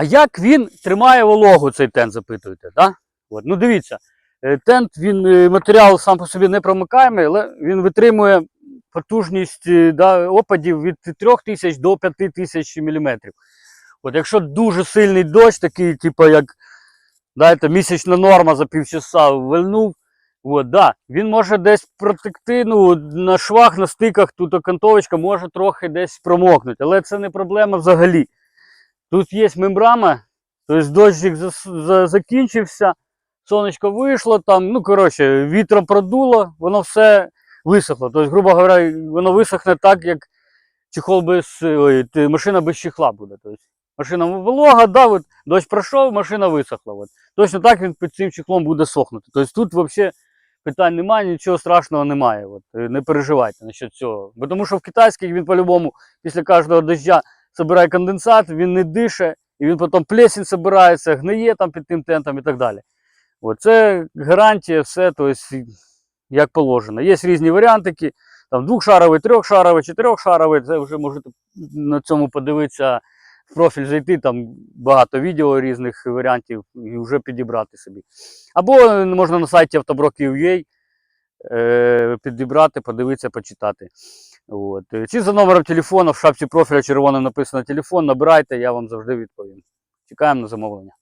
А як він тримає вологу, цей тент, запитуєте? Да? От. Ну дивіться, е, тент, він е, матеріал сам по собі не промикаємий, але він витримує потужність е, да, опадів від 3000 до 5000 мм. От якщо дуже сильний дощ, такий, типу, як знаєте, місячна норма за півчаса вильнув, от, да, він може десь протекти, ну, на швах, на стиках, тут окантовочка може трохи десь промокнути, але це не проблема взагалі. Тут є мембрана, тобто дощик закінчився, сонечко вийшло там, ну коротше, вітром продуло, воно все висохло. Тобто, грубо говоря, воно висохне так, як чехол без, ой, машина без чехла буде. Тобто, машина волога, да, от, дощ пройшов, машина висохла. От. Точно так він під цим чехлом буде сохнути. Тобто тут взагалі питань немає, нічого страшного немає. От. Не переживайте насчет цього. Бо тому що в китайських він по-любому після кожного дождя збирає конденсат, він не дише, і він потім плесінь збирається, гниє там під тим тентом і так далі. От, це гарантія, все, тобто, як положено. Є різні варіантики, там двохшаровий, трьохшаровий, чотирьохшаровий, це вже можете на цьому подивитися, в профіль зайти, там багато відео різних варіантів і вже підібрати собі. Або можна на сайті автоброків.ua е, підібрати, подивитися, почитати. От. Е, Чи за номером телефону в шапці профіля червоним написано телефон, набирайте, я вам завжди відповім. Чекаємо на замовлення.